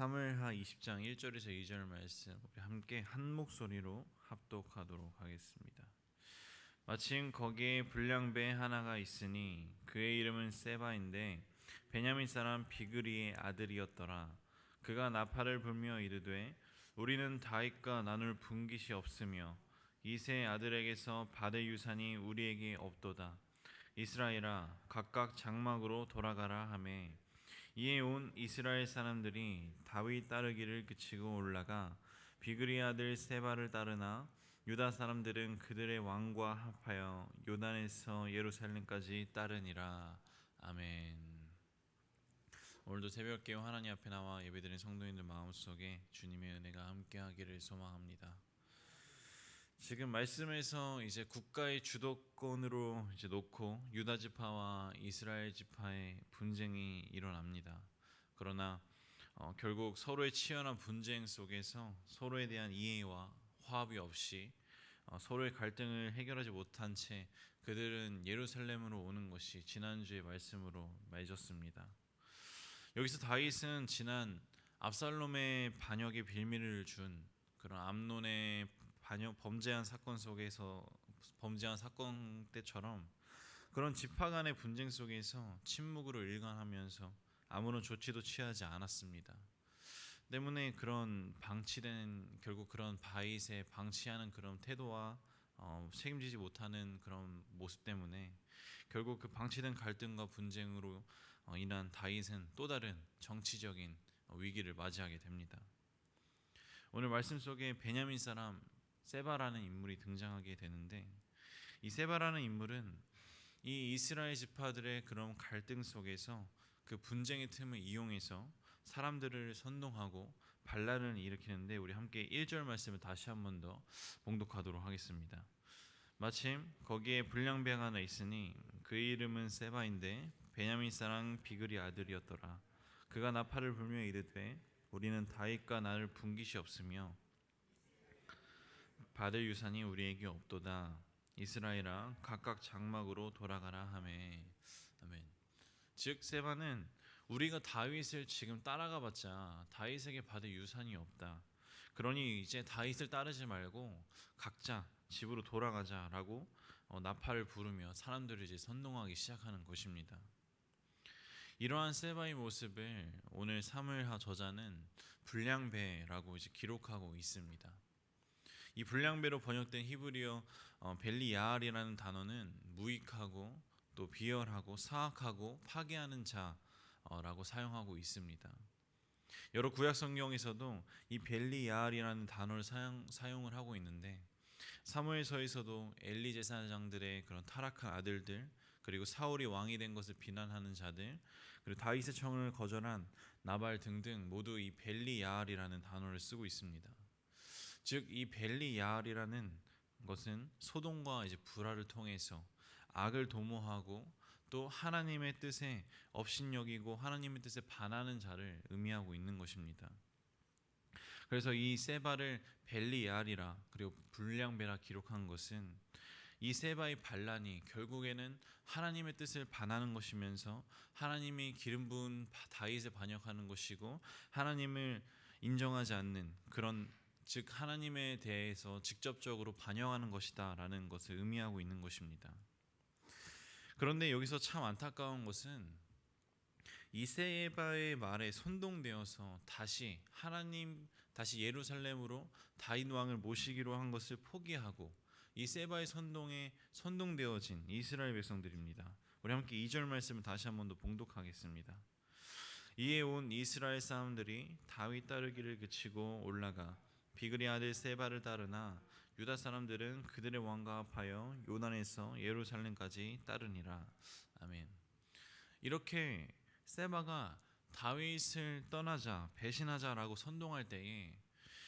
사무엘하 20장 1절에서 2절 말씀 우리 함께 한 목소리로 합독하도록 하겠습니다. 마침 거기에 불량배 하나가 있으니 그의 이름은 세바인데 베냐민 사람 비그리의 아들이었더라. 그가 나팔을 불며 이르되 우리는 다윗과 나눌 분깃이 없으며 이세 아들에게서 받을 유산이 우리에게 없도다. 이스라엘아 각각 장막으로 돌아가라 하매 이에 온 이스라엘 사람들이 다윗 따르기를 그치고 올라가 비그리 아들 세바를 따르나 유다 사람들은 그들의 왕과 합하여 요단에서 예루살렘까지 따르니라 아멘. 오늘도 새벽 기도 하나님 앞에 나와 예배드린 성도님들 마음속에 주님의 은혜가 함께하기를 소망합니다. 지금 말씀에서 이제 국가의 주도권으로 이제 놓고 유다 지파와 이스라엘 지파의 분쟁이 일어납니다. 그러나 어, 결국 서로의 치열한 분쟁 속에서 서로에 대한 이해와 화합이 없이 어, 서로의 갈등을 해결하지 못한 채 그들은 예루살렘으로 오는 것이 지난주의 말씀으로 맺었습니다. 여기서 다윗은 지난 압살롬의 반역의 빌미를 준 그런 암론의 반역 범죄한 사건 속에서 범죄한 사건 때처럼 그런 지파 간의 분쟁 속에서 침묵으로 일관하면서 아무런 조치도 취하지 않았습니다. 때문에 그런 방치된 결국 그런 바윗의 방치하는 그런 태도와 어, 책임지지 못하는 그런 모습 때문에 결국 그 방치된 갈등과 분쟁으로 어, 인한 다윗은 또 다른 정치적인 위기를 맞이하게 됩니다. 오늘 말씀 속에 베냐민 사람 세바라는 인물이 등장하게 되는데 이 세바라는 인물은 이 이스라엘 지파들의 그런 갈등 속에서 그 분쟁의 틈을 이용해서 사람들을 선동하고 반란을 일으키는데 우리 함께 1절 말씀을 다시 한 번 더 봉독하도록 하겠습니다. 마침 거기에 불량배가 하나 있으니 그 이름은 세바인데 베냐민 사람 비글이 아들이었더라. 그가 나팔을 불며 이르되 우리는 다윗과 나를 분깃이 없으며 받을 유산이 우리에게 없도다. 이스라엘아 각각 장막으로 돌아가라 하매 아멘. 즉 세바는 우리가 다윗을 지금 따라가봤자 다윗에게 받을 유산이 없다. 그러니 이제 다윗을 따르지 말고 각자 집으로 돌아가자라고 어, 나팔을 부르며 사람들을 이제 선동하기 시작하는 것입니다. 이러한 세바의 모습을 오늘 사무엘하 저자는 불량배라고 이제 기록하고 있습니다. 이 불량배로 번역된 히브리어 어, 벨리야알이라는 단어는 무익하고 또 비열하고 사악하고 파괴하는 자라고 사용하고 있습니다. 여러 구약 성경에서도 이 벨리야알이라는 단어를 사용, 사용을 하고 있는데 사무엘서에서도 엘리 제사장들의 그런 타락한 아들들 그리고 사울이 왕이 된 것을 비난하는 자들 그리고 다윗의 청을 거절한 나발 등등 모두 이 벨리야알이라는 단어를 쓰고 있습니다. 즉 이 벨리야알이라는 것은 소돔과 이제 불화를 통해서 악을 도모하고 또 하나님의 뜻에 업신여기고 하나님의 뜻에 반하는 자를 의미하고 있는 것입니다. 그래서 이 세바를 벨리알이라 그리고 불량배라 기록한 것은 이 세바의 반란이 결국에는 하나님의 뜻을 반하는 것이면서 하나님이 기름 부은 다윗을 반역하는 것이고 하나님을 인정하지 않는 그런 즉 하나님에 대해서 직접적으로 반영하는 것이다라는 것을 의미하고 있는 것입니다. 그런데 여기서 참 안타까운 것은 이세바의 말에 선동되어서 다시 하나님 다시 예루살렘으로 다윗 왕을 모시기로 한 것을 포기하고 이세바의 선동에 선동되어진 이스라엘 백성들입니다. 우리 함께 2절 말씀을 다시 한 번 더 봉독하겠습니다. 이에 온 이스라엘 사람들이 다윗 따르기를 그치고 올라가 비그리 아들 세바를 따르나 유다 사람들은 그들의 왕과 합하여 요단에서 예루살렘까지 따르니라. 아멘. 이렇게 세바가 다윗을 떠나자 배신하자라고 선동할 때에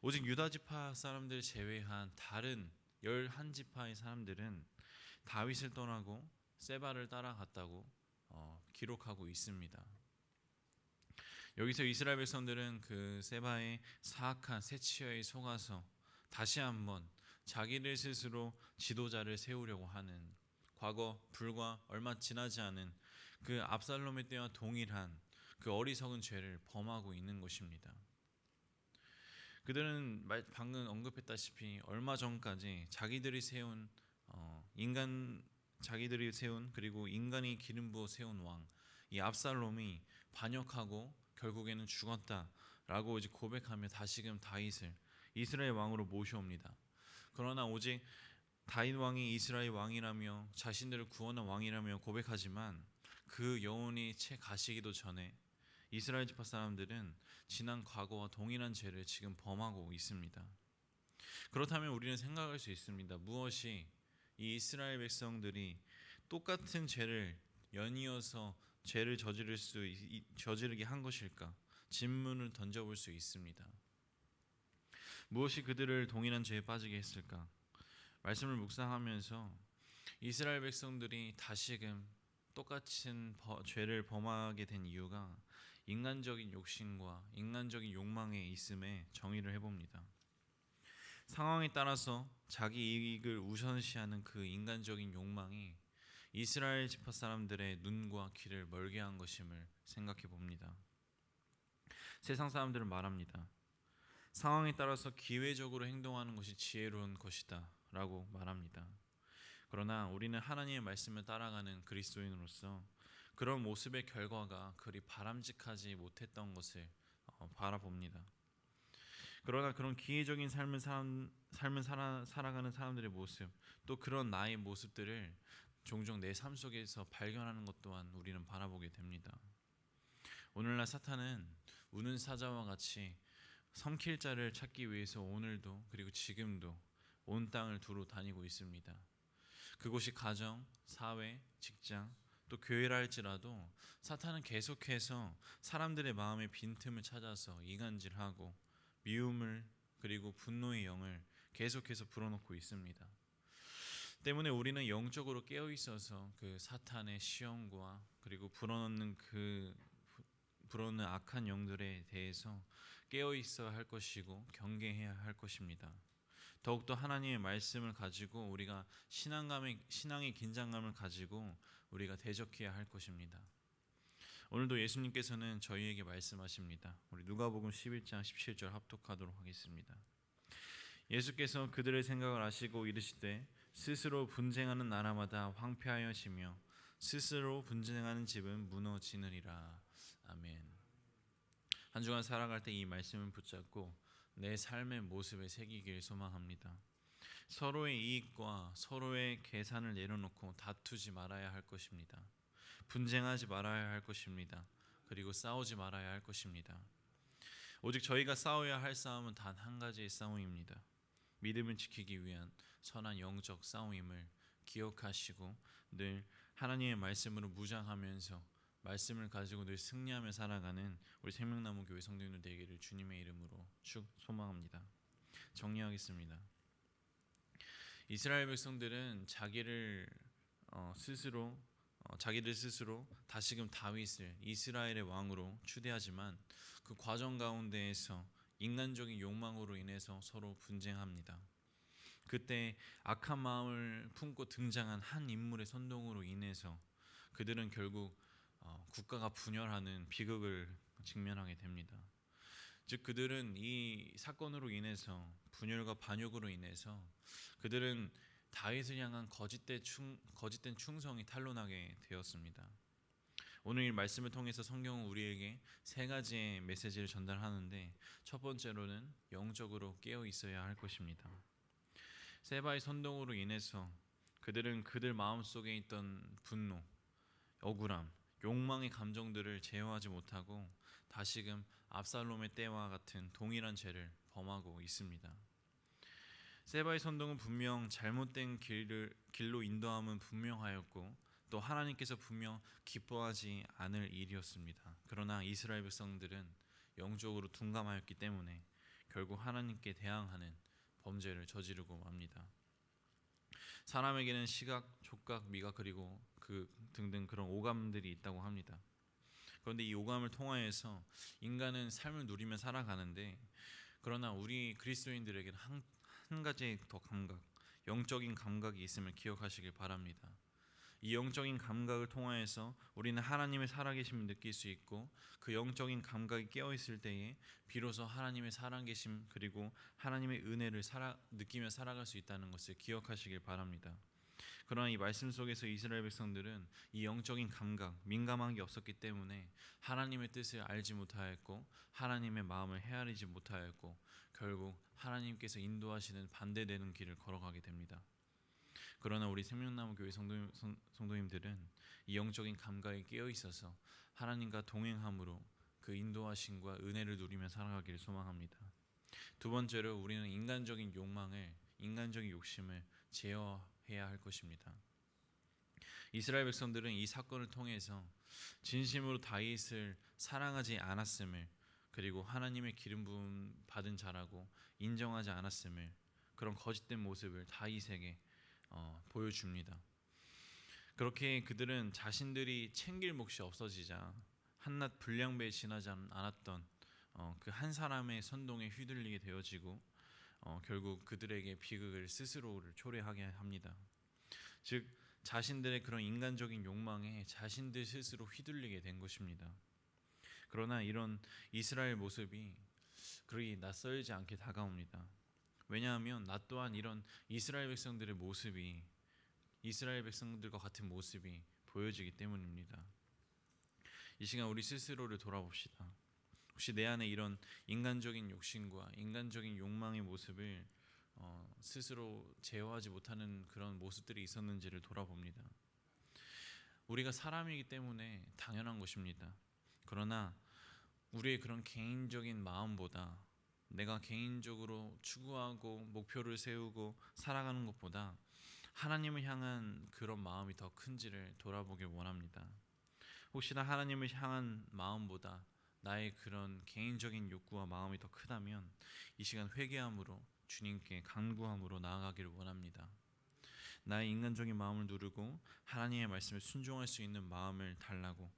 오직 유다 지파 사람들 제외한 다른 열한 지파의 사람들은 다윗을 떠나고 세바를 따라갔다고 어, 기록하고 있습니다. 여기서 이스라엘 백성들은 그 세바의 사악한 세치어에 속아서 다시 한번 자기들 스스로 지도자를 세우려고 하는 과거 불과 얼마 지나지 않은 그 압살롬의 때와 동일한 그 어리석은 죄를 범하고 있는 것입니다. 그들은 말- 방금 언급했다시피 얼마 전까지 자기들이 세운 어, 인간 자기들이 세운 그리고 인간이 기름 부어 세운 왕 이 압살롬이 반역하고 결국에는 죽었다라고 이제 고백하며 다시금 다윗을 이스라엘 왕으로 모셔옵니다. 그러나 오직 다윗 왕이 이스라엘 왕이라며 자신들을 구원한 왕이라며 고백하지만 그 여운이 채 가시기도 전에 이스라엘 지파 사람들은 지난 과거와 동일한 죄를 지금 범하고 있습니다. 그렇다면 우리는 생각할 수 있습니다. 무엇이 이 이스라엘 백성들이 똑같은 죄를 연이어서 죄를 저지를 수 있- 저지르게 한 것일까? 질문을 던져볼 수 있습니다. 무엇이 그들을 동일한 죄에 빠지게 했을까? 말씀을 묵상하면서 이스라엘 백성들이 다시금 똑같은 버- 죄를 범하게 된 이유가 인간적인 욕심과 인간적인 욕망에 있음에 정의를 해봅니다. 상황에 따라서 자기 이익을 우선시하는 그 인간적인 욕망이 이스라엘 지파 사람들의 눈과 귀를 멀게 한 것임을 생각해 봅니다. 세상 사람들은 말합니다. 상황에 따라서 기회적으로 행동하는 것이 지혜로운 것이다 라고 말합니다. 그러나 우리는 하나님의 말씀을 따라가는 그리스도인으로서 그런 모습의 결과가 그리 바람직하지 못했던 것을 어, 바라봅니다. 그러나 그런 기회적인 삶을 사람, 삶을 살아, 살아가는 사람들의 모습, 또 그런 나의 모습들을 종종 내 삶 속에서 발견하는 것 또한 우리는 바라보게 됩니다. 오늘날 사탄은 우는 사자와 같이 삼킬 자를 찾기 위해서 오늘도 그리고 지금도 온 땅을 두루 다니고 있습니다. 그곳이 가정, 사회, 직장, 또 교회라 할지라도 사탄은 계속해서 사람들의 마음의 빈틈을 찾아서 이간질하고 미움을 그리고 분노의 영을 계속해서 불어넣고 있습니다. 때문에 우리는 영적으로 깨어 있어서 그 사탄의 시험과 그리고 불어넣는 그 불어넣는 악한 영들에 대해서 깨어 있어야 할 것이고 경계해야 할 것입니다. 더욱더 하나님의 말씀을 가지고 우리가 신앙감의 신앙의 긴장감을 가지고 우리가 대적해야 할 것입니다. 오늘도 예수님께서는 저희에게 말씀하십니다. 우리 누가복음 11장 17절 합독하도록 하겠습니다. 예수께서 그들의 생각을 아시고 이르시되 스스로 분쟁하는 나라마다 황폐하여지며 스스로 분쟁하는 집은 무너지느니라. 아멘. 한 주간 살아갈 때 이 말씀을 붙잡고 내 삶의 모습에 새기길 소망합니다. 서로의 이익과 서로의 계산을 내려놓고 다투지 말아야 할 것입니다. 분쟁하지 말아야 할 것입니다. 그리고 싸우지 말아야 할 것입니다. 오직 저희가 싸워야 할 싸움은 단 한 가지의 싸움입니다. 믿음을 지키기 위한 선한 영적 싸움임을 기억하시고 늘 하나님의 말씀으로 무장하면서 말씀을 가지고 늘 승리하며 살아가는 우리 생명나무 교회 성도님들 되기를 주님의 이름으로 축 소망합니다. 정리하겠습니다. 이스라엘 백성들은 자기를 어, 스스로 어, 자기들 스스로 다시금 다윗을 이스라엘의 왕으로 추대하지만 그 과정 가운데에서 인간적인 욕망으로 인해서 서로 분쟁합니다. 그때 악한 마음을 품고 등장한 한 인물의 선동으로 인해서 그들은 결국 어, 국가가 분열하는 비극을 직면하게 됩니다. 즉 그들은 이 사건으로 인해서 분열과 반역으로 인해서 그들은 다윗을 향한 거짓된 충 거짓된 충성이 탄로나게 되었습니다. 오늘 이 말씀을 통해서 성경은 우리에게 세 가지의 메시지를 전달하는데 첫 번째로는 영적으로 깨어 있어야 할 것입니다. 세바의 선동으로 인해서 그들은 그들 마음속에 있던 분노, 억울함, 욕망의 감정들을 제어하지 못하고 다시금 압살롬의 때와 같은 동일한 죄를 범하고 있습니다. 세바의 선동은 분명 잘못된 길을 길로 인도함은 분명하였고 또 하나님께서 분명 기뻐하지 않을 일이었습니다. 그러나 이스라엘 백성들은 영적으로 둔감하였기 때문에 결국 하나님께 대항하는 범죄를 저지르고 맙니다. 사람에게는 시각, 촉각, 미각 그리고 그 등등 그런 오감들이 있다고 합니다. 그런데 이 오감을 통하여서 인간은 삶을 누리며 살아가는데 그러나 우리 그리스도인들에게는 한, 한 가지 더 감각, 영적인 감각이 있음을 기억하시길 바랍니다. 이 영적인 감각을 통하여서 우리는 하나님의 살아계심을 느낄 수 있고 그 영적인 감각이 깨어 있을 때에 비로소 하나님의 살아계심 그리고 하나님의 은혜를 살아 느끼며 살아갈 수 있다는 것을 기억하시길 바랍니다. 그러나 이 말씀 속에서 이스라엘 백성들은 이 영적인 감각, 민감한 게 없었기 때문에 하나님의 뜻을 알지 못하였고 하나님의 마음을 헤아리지 못하였고 결국 하나님께서 인도하시는 반대되는 길을 걸어가게 됩니다. 그러나 우리 생명나무 교회 성도, 성, 성도님들은 이 영적인 감각에 깨어 있어서 하나님과 동행함으로 그 인도하심과 은혜를 누리며 살아가기를 소망합니다. 두 번째로 우리는 인간적인 욕망을 인간적인 욕심을 제어해야 할 것입니다. 이스라엘 백성들은 이 사건을 통해서 진심으로 다윗을 사랑하지 않았음을 그리고 하나님의 기름 부음 받은 자라고 인정하지 않았음을 그런 거짓된 모습을 다윗에게 어, 보여줍니다. 그렇게 그들은 자신들이 챙길 몫이 없어지자 한낱 불량배에 지나지 않았던 어, 그 한 사람의 선동에 휘둘리게 되어지고 어, 결국 그들에게 비극을 스스로를 초래하게 합니다. 즉 자신들의 그런 인간적인 욕망에 자신들 스스로 휘둘리게 된 것입니다. 그러나 이런 이스라엘 모습이 그리 낯설지 않게 다가옵니다. 왜냐하면 나 또한 이런 이스라엘 백성들의 모습이 이스라엘 백성들과 같은 모습이 보여지기 때문입니다. 이 시간 우리 스스로를 돌아봅시다. 혹시 내 안에 이런 인간적인 욕심과 인간적인 욕망의 모습을 어, 스스로 제어하지 못하는 그런 모습들이 있었는지를 돌아봅니다. 우리가 사람이기 때문에 당연한 것입니다. 그러나 우리의 그런 개인적인 마음보다 내가 개인적으로 추구하고 목표를 세우고 살아가는 것보다 하나님을 향한 그런 마음이 더 큰지를 돌아보길 원합니다. 혹시나 하나님을 향한 마음보다 나의 그런 개인적인 욕구와 마음이 더 크다면 이 시간 회개함으로 주님께 간구함으로 나아가기를 원합니다. 나의 인간적인 마음을 누르고 하나님의 말씀에 순종할 수 있는 마음을 달라고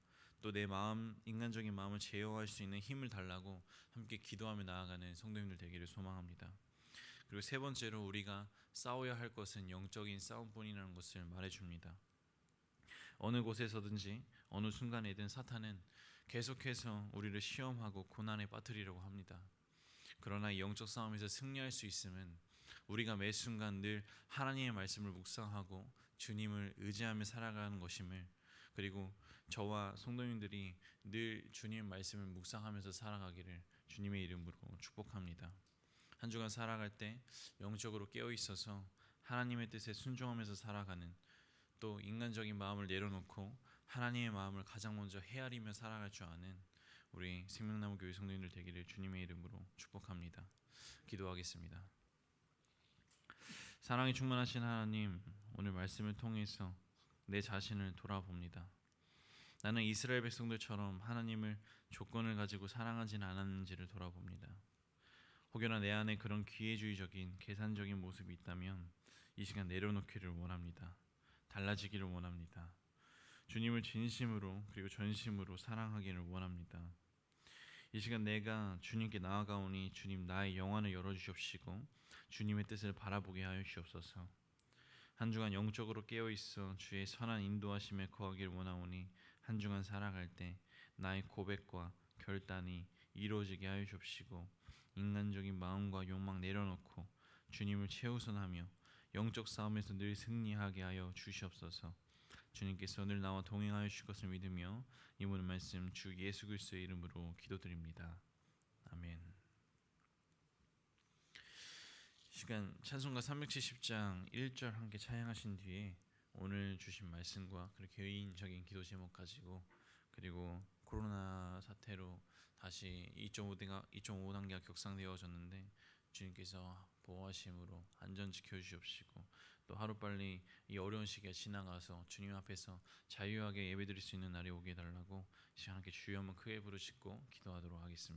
또 내 마음 인간적인 마음을 제어할 수 있는 힘을 달라고 함께 기도하며 나아가는 성도님들 되기를 소망합니다. 그리고 세 번째로 우리가 싸워야 할 것은 영적인 싸움뿐이라는 것을 말해줍니다. 어느 곳에서든지 어느 순간에든 사탄은 계속해서 우리를 시험하고 고난에 빠뜨리려고 합니다. 그러나 이 영적 싸움에서 승리할 수 있음은 우리가 매 순간 늘 하나님의 말씀을 묵상하고 주님을 의지하며 살아가는 것임을 그리고 저와 성도님들이 늘 주님의 말씀을 묵상하면서 살아가기를 주님의 이름으로 축복합니다. 한 주간 살아갈 때 영적으로 깨어 있어서 하나님의 뜻에 순종하면서 살아가는 또 인간적인 마음을 내려놓고 하나님의 마음을 가장 먼저 헤아리며 살아갈 줄 아는 우리 생명나무 교회 성도님들 되기를 주님의 이름으로 축복합니다. 기도하겠습니다. 사랑이 충만하신 하나님, 오늘 말씀을 통해서 내 자신을 돌아봅니다. 나는 이스라엘 백성들처럼 하나님을 조건을 가지고 사랑하진 않았는지를 돌아봅니다. 혹여나 내 안에 그런 기회주의적인 계산적인 모습이 있다면 이 시간 내려놓기를 원합니다. 달라지기를 원합니다. 주님을 진심으로 그리고 전심으로 사랑하기를 원합니다. 이 시간 내가 주님께 나아가오니 주님 나의 영안을 열어 주시옵시고 주님의 뜻을 바라보게 하여 주옵소서. 한 주간 영적으로 깨어 있어 주의 선한 인도하심에 거하기를 원하오니 한 주간 살아갈 때 나의 고백과 결단이 이루어지게 하여 주옵시고 인간적인 마음과 욕망 내려놓고 주님을 최우선하며 영적 싸움에서 늘 승리하게 하여 주시옵소서. 주님께서 늘 나와 동행하여 주실 것을 믿으며 이번 말씀 주 예수 그리스도의 이름으로 기도드립니다. 아멘. 시간 찬송가 370장 1절 함께 찬양하신 뒤에 오늘 주신 말씀과 그리고 개인적인 기도 제목 가지고 그리고 코로나 사태로 다시 2.5단계가 2.5단계가 격상되어졌는데 주님께서 보호하심으로 안전 지켜 주시옵시고 또 하루빨리 이 어려운 시기가 지나가서 주님 앞에서 자유하게 예배드릴 수 있는 날이 오게 해달라고 시간 함께 주여 한번 크게 부르짖고 기도하도록 하겠습니다.